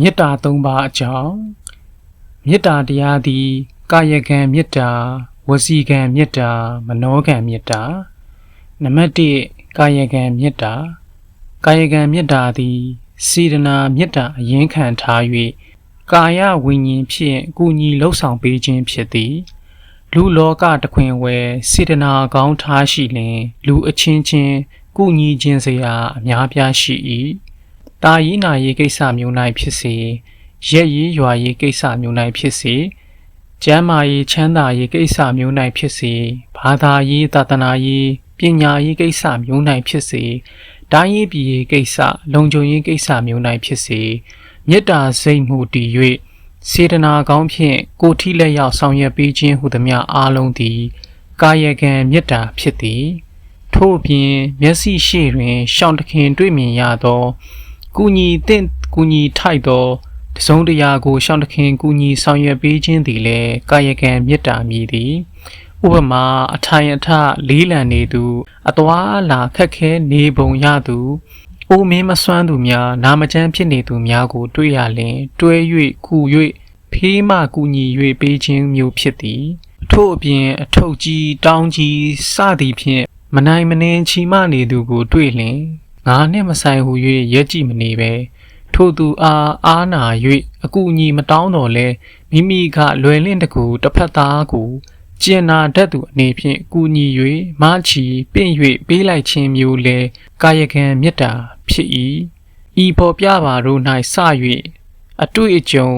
မေတ္တာ၃ပါးအကြောင်းမေတ္တာတရားသည်ကာယကံမေတ္တာဝစီကံမေတ္တာမနောကံမေတ္တာနံပါတ်1ကာယကံမေတ္တာကာယကံမေတ္တာသည်စေတနာမေတ္တာအရင်ခံထား၍ကာယဝိညာဉ်ဖြင့်ကုညီလှုပ်ဆောင်ပေးခြင်းဖြစ်သည်လူလောကတခွင်ဝဲစေတနာကောင်းထားရှိလင် လူအချင်းချင်းကုညီခြင်းစရာအများပြားရှိ၏ တာယီနာရေးကိစ္စမျိုး၌ဖြစ်စေရက်ရေးရွာရေးကိစ္စမျိုး၌ဖြစ်စေကျမ်းမာရေးချမ်းသာရေးကိစ္စမျိုး၌ဖြစ်စေဘာသာရေးသာသနာရေးပညာရေးကိစ္စမျိုး၌ဖြစ်စေတိုင်းရေးပြည်ရေးကိစ္စလုံခြုံရေးကိစ္စမျိုး၌ဖြစ်စေမေတ္တာစိတ်မှုတည်၍စေတနာကောင်းဖြင့်ကိုယ်ထိလက်ရောက်ဆောင်ရွက်ပေးခြင်းဟုသည်များအားလုံးသည် ကာယကံမေတ္တာဖြစ်သည် ထို့အပြင်မျက်စိရှိတွင်ရှောင်းတခင်တွေ့မြင်ရသော ကုညီတင့်ကုညီထိုက်သောတစုံတရာကိုရှောင်းတခင်ကုညီဆောင်ရွက်ပေးခြင်းသည်လည်းကာယကံမေတ္တာမည်သည်ဥပမာအထိုင်အထလေးလံနေသူအသွားအလာခက်ခဲနေပုံရသူအိုမင်းမစွမ်းသူများနာမကျန်းဖြစ်နေသူများကို တွေ့ရလင် တွဲ၍ကူ၍ဖေးမကူညီ၍ပေးခြင်းမျိုးဖြစ်သည်ထို့အပြင်အထုပ်ကြီးတောင်းကြီးစသည်ဖြင့်မနိုင်မနှင်းချီမနေသူကို တွေ့လင် ငါနှင့်မဆိုင်ဟု၍ရက်ကြည့်မနေပဲထို့သူအားအားနာ၍အကူအညီမတောင်းတော်လဲမိမိကလွယ်လင့်တကူတစ်ဖက်သားကိုကျင်နာတတ်သူအနေဖြင့်ကူညီ၍မချီပင့်၍ပေးလိုက်ခြင်းမျိုးလဲကာယကံမေတ္တာဖြစ်၏ဤပေါ်ပြပါတို့၌စ၍အတွေ့အကြုံ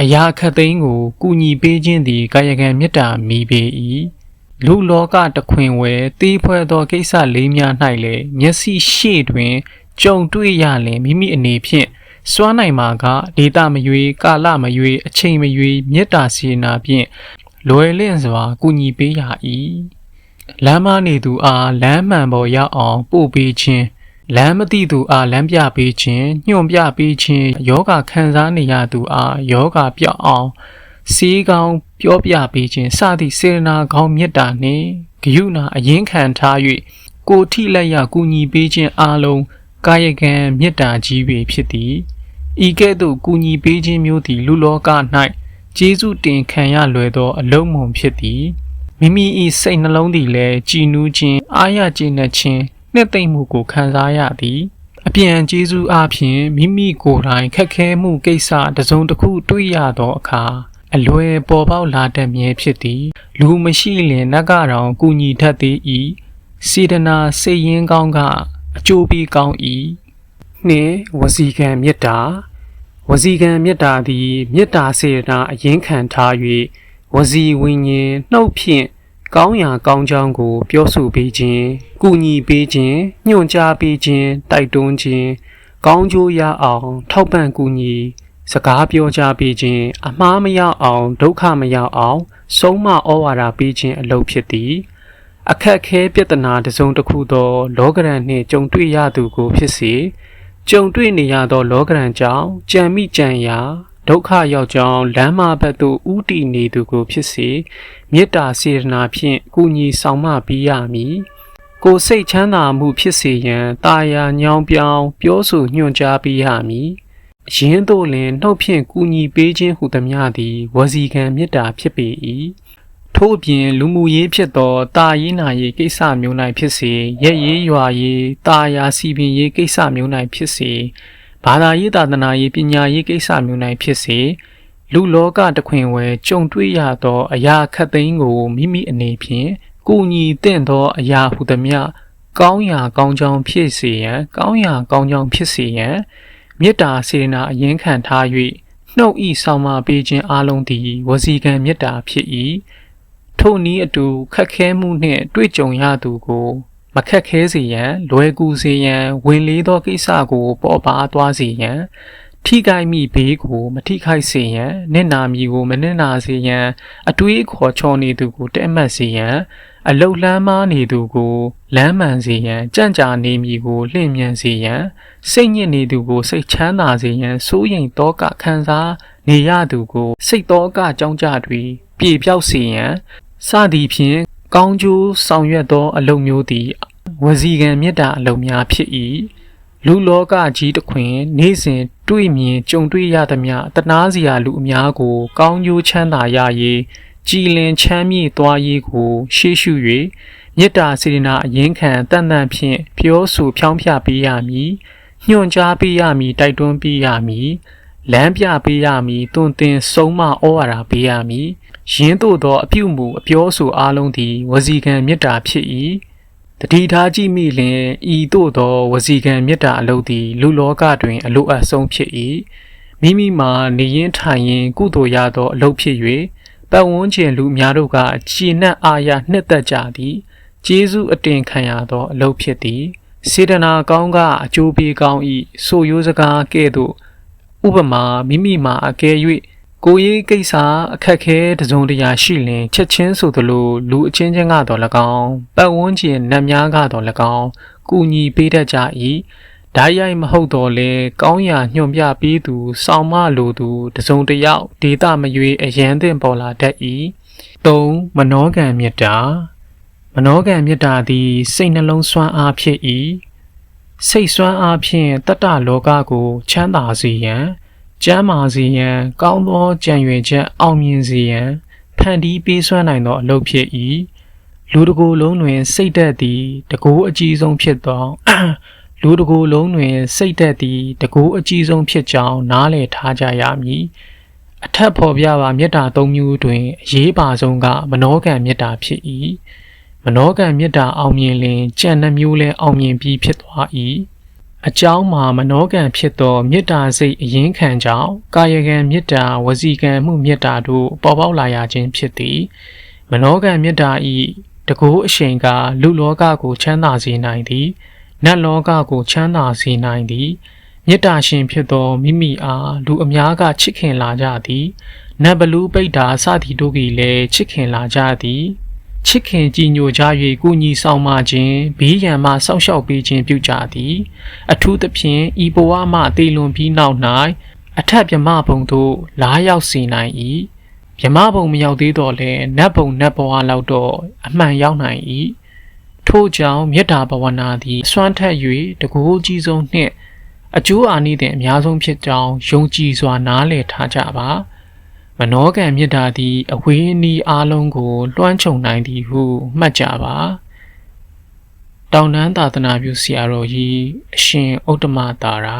အရာခတ်သိမ်းကိုကူညီပေးခြင်းသည်ကာယကံမေတ္တာမိပေ၏ လူလောကတခွင်ဝဲတေးဖွဲ့သောကိစ္စလေးများ၌လည်းမျက်စိရှေ့တွင်ကြုံတွေ့ရလင်မိမိအနေဖြင့်စွမ်းနိုင်မှာကဒေတာမရွေကာလမရွေအချိန်မရွေမေတ္တာစေနာဖြင့်လွယ်လင့်စွာကူညီပေးရ၏လမ်းမနေသူအားလမ်းမှန်ပေါ်ရောက်အောင်ပို့ပေးခြင်းလမ်းမသိသူအားလမ်းပြပေးခြင်းညွှန်ပြပေးခြင်းယောဂခံစားနေရသူအားယောဂပြောက်အောင် စီးကောင်းပြောပြပေးခြင်းစသည့်စေရနာကောင်းမေတ္တာနှင့်ဂယုဏအရင်ခံထား၍ကိုထိလက်ရကူညီပေးခြင်းအလုံးကာယကံမေတ္တာကြီးပေဖြစ်သည်ဤကဲ့သို့ကူညီပေးခြင်းမျိုးသည်လူလောက၌ကျေးဇူးတင်ခံရလွယ်သောအလုံးမုံဖြစ်သည်မိမိ၏စိတ်နှလုံးသည်လည်းကြည်နူးခြင်းအာရကျေနပ်ခြင်းနှစ်သိမ့်မှုကိုခံစားရသည်အပြန်ကျေးဇူးအပြင်မိမိကိုယ်တိုင်ခက်ခဲမှုကိစ္စတစ်စုံတစ်ခုတွေ့ရသောအခါ အလွယ်ပေါ်ပေါက်လာတတ်မြဲဖြစ်သည် လူမရှိလင်နတ်ကတော့ကုညီတတ်သေး၏စေတနာစိတ်ရင်းကောင်းကအကျိုးပေးကောင်း၏နှင့်ဝစီကံမေတ္တာဝစီကံမေတ္တာသည်မေတ္တာစေတနာအရင်ခံထား၍ဝစီဝိညာဉ်နှုတ်ဖြင့်ကောင်းရာကောင်းကြောင်းကိုပြောဆိုပေးခြင်း၊ကုညီပေးခြင်း၊ညွှန်ကြားပေးခြင်း၊တိုက်တွန်းခြင်း၊ကောင်းကျိုးရအောင် ထောက်ပံ့ကူညီ စကားပြောကြားပေးခြင်းအမှားမရောက်အောင်ဒုက္ခမရောက်အောင်ဆုံးမဩဝါဒပေးခြင်းအလုပ်ဖြစ်သည်အခက်ခဲပြဿနာတစ်စုံတစ်ခုသော လောကရန်နှင့်ကြုံတွေ့ရသူကိုဖြစ်စေကြုံတွေ့နေရသောလောကရန်ကြောင့်ကြံမိကြံရာဒုက္ခရောက်ကြောင်းလမ်းမဘက်သို့ဥတီနေသူကိုဖြစ်စေမေတ္တာစေတနာဖြင့်ကုညီဆောင်မပေးရမည်ကိုယ်စိတ်ချမ်းသာမှုဖြစ်စေရန်တာယာညောင်းပြောင်းပြောဆိုညွှန်ကြားပေးရမည် ရင်းတို့လင်နှုတ်ဖြင့်ကူညီပေးခြင်းဟုသမျှသည်ဝစီကံမေတ္တာဖြစ်ပေ၏ထို့အပြင်လူမှုရေးဖြစ်သောတာရေးနာရေးကိစ္စမျိုး၌ဖြစ်စေရက်ရေးရွာရေးတာယာစီပင်ရေးကိစ္စမျိုး၌ဖြစ်စေဘာသာရေးသာသနာရေးပညာရေးကိစ္စမျိုး၌ဖြစ်စေလူလောကတခွင်ဝဲကြုံတွေ့ရသောအရာခတ်သိမ်းကိုမိမိအနေဖြင့်ကိုညီတင့်သောအရာဟုသမျှကောင်းရာကောင်းကြောင်းဖြစ်စေရန်ကောင်းရာကောင်းကြောင်းဖြစ်စေရန် မေတ္တာစေတနာအရင်ခံထား၍နှုတ်ဤဆောင်မပေးခြင်းအလုံးသည်ဝစီကံမေတ္တာဖြစ်၏ထို့နည်းအတူခက်ခဲမှုနှင့်တွေ့ကြုံရသူကို မခက်ခဲစေရန် လွယ်ကူစေရန် ဝင်လေးသောကိစ္စကို ပေါ်ပါသွားစေရန်ထိခိုက်မိဘေးကိုမထိခိုက်စေရန်နစ်နာမီကိုမနစ်နာစေရန်အတွေးခေါ်ချော်နေသူကိုတဲ့မှတ်စေရန် အလုတ်လမ်းမနေသူကိုလမ်းမှန်စေရန်ကြံ့ကြာနေမည်ကိုလှင့်မြန်စေရန်စိတ်ညစ်နေသူကိုစိတ်ချမ်းသာစေရန်စိုးရိမ်တောကခံစားနေရသူကို စိတ်တောကကြောင်းကြတွေပြေပြောက်စေရန်စသည်ဖြင့်ကောင်းကျိုးဆောင်ရွက်သော အလုပ်မျိုးသည်ဝစီကံမေတ္တာအလုပ်များဖြစ်၏လူလောကကြီးတစ်ခွင် နေ့စဉ်တွေ့မြင်ကြုံတွေ့ရသမျှတနာစရာလူအများကို ကောင်းကျိုးချမ်းသာရရေး ကြည်လင်ချမ်းမြေ့သွားရေးကို ရှေ့ရှု၍မေတ္တာစေတနာအရင်ခံတန်တန်ဖြင့်ပြောဆိုဖြောင်းဖြပေးရမည်ညွှန်ကြားပေးရမည်တိုက်တွန်းပေးရမည်လမ်းပြပေးရမည်တွင်တင်ဆုံးမဩဝါဒပေးရမည်ယင်းသို့သောအပြုမူအပြောဆိုအားလုံးသည်ဝစီကံမေတ္တာဖြစ်၏တတိထားကြည့်မိလျင်ဤသို့သောဝစီကံမေတ္တာအလုပ်သည်လူလောကတွင် အလိုအပ်ဆုံးဖြစ်၏မိမိမှာနေရင်ထိုင်ရင်ကုသိုလ်ရသောအလုပ်ဖြစ်၍ ပတ်ဝန်းကျင်လူများတို့ကကြည်နက်အားရနှစ်သက်ကြသည်ကျေးဇူးအတင်ခံရသောအလုပ်ဖြစ်သည်စေတနာကောင်းကအကျိုးပေးကောင်း၏ဆိုရိုးစကားကဲ့သို့ဥပမာမိမိမှာအကယ်၍ကိုရေးကိစ္စအခက်ခဲတစုံတရာရှိလင်ချက်ချင်းဆိုသလိုလူအချင်းချင်းကတော့၎င်းပတ်ဝန်းကျင်နတ်များကတော့၎င်းကူညီပေးတတ်ကြ၏ ဓာတ်ရိုက်မဟုတ်တော့လေကောင်းရာညွှန်ပြပေးသူစောင့်မလိုသူတစုံတယောက်ဒေတာမရွေအရန်သင့်ပေါ်လာတတ်၏၃မနောကံမေတ္တာမနောကံမေတ္တာသည်စိတ်နှလုံးစွမ်းအားဖြစ်၏စိတ်စွမ်းအားဖြင့်တတ္တလောကကို ချမ်းသာစေရန်ကျမ်းမာစေရန်ကောင်းသောကြံရွယ်ချက်အောင်မြင်စေရန်ဖန်တီးပေးစွမ်းနိုင်သောအလုပ်ဖြစ်၏လူတကိုယ်လုံးတွင် စိတ်သက်သည်တကိုးအကြီးဆုံးဖြစ်သော လူတကိုယ်လုံးတွင် စိတ်သက်သည်တကိုးအကြီးဆုံးဖြစ်ကြောင်းနားလည်ထားကြရမည်အထက်ဖော်ပြပါမေတ္တာ၃မျိုးတွင်အရေးပါဆုံးက မနောကံမေတ္တာဖြစ်၏မနောကံမေတ္တာအောင်မြင်လင်ကြံနှမျိုးလည်းအောင်မြင်ပြီးဖြစ်သွား၏အကြောင်းမှာမနောကံဖြစ်သောမေတ္တာစိတ်အရင်ခံကြောင့်ကာယကံမေတ္တာဝစီကံမှုမေတ္တာတို့ပေါ်ပေါက်လာရခြင်းဖြစ်သည်မနောကံမေတ္တာဤတကူအရှိန်ကလူလောကကိုချမ်းသာစေနိုင်သည် နတ်လောကကိုချမ်းသာစေနိုင်သည်မေတ္တာရှင်ဖြစ်သောမိမိအားလူအများကချစ်ခင်လာကြသည်နတ်ဘလူးပိတ်တာစသည်တို့ကလည်းချစ်ခင်လာကြသည်ချစ်ခင်ကြည်ညိုကြ၍ကုညီဆောင်မခြင်းဘေးရန်မှစောင့်ရှောက်ပေးခြင်းပြုကြသည် အထူးသဖြင့်ဤဘဝမှတည်လွန်ပြီးနောက်၌အထက်မြမဘုံသို့လာရောက်စေနိုင်၏မြမဘုံမရောက်သေးတော့လဲနတ်ဘုံနတ်ဘဝလောက်တော့အမှန်ရောက်နိုင်၏ ထို့ကြောင့်မေတ္တာဘဝနာသည်စွမ်းထက်၍တကူကြီးဆုံးနှင့်အကျိုးအာနိသင်အများဆုံးဖြစ်ကြောင်းယုံကြည်စွာနားလည်ထားကြပါမနောကံမြစ်တာသည်အဝေးနီးအားလုံးကို လွှမ်းခြုံနိုင်သည်ဟုမှတ်ကြပါတောင်တန်းသာသနာပြုဆရာတော်ကြီးအရှင်ဥတ္တမတာရာ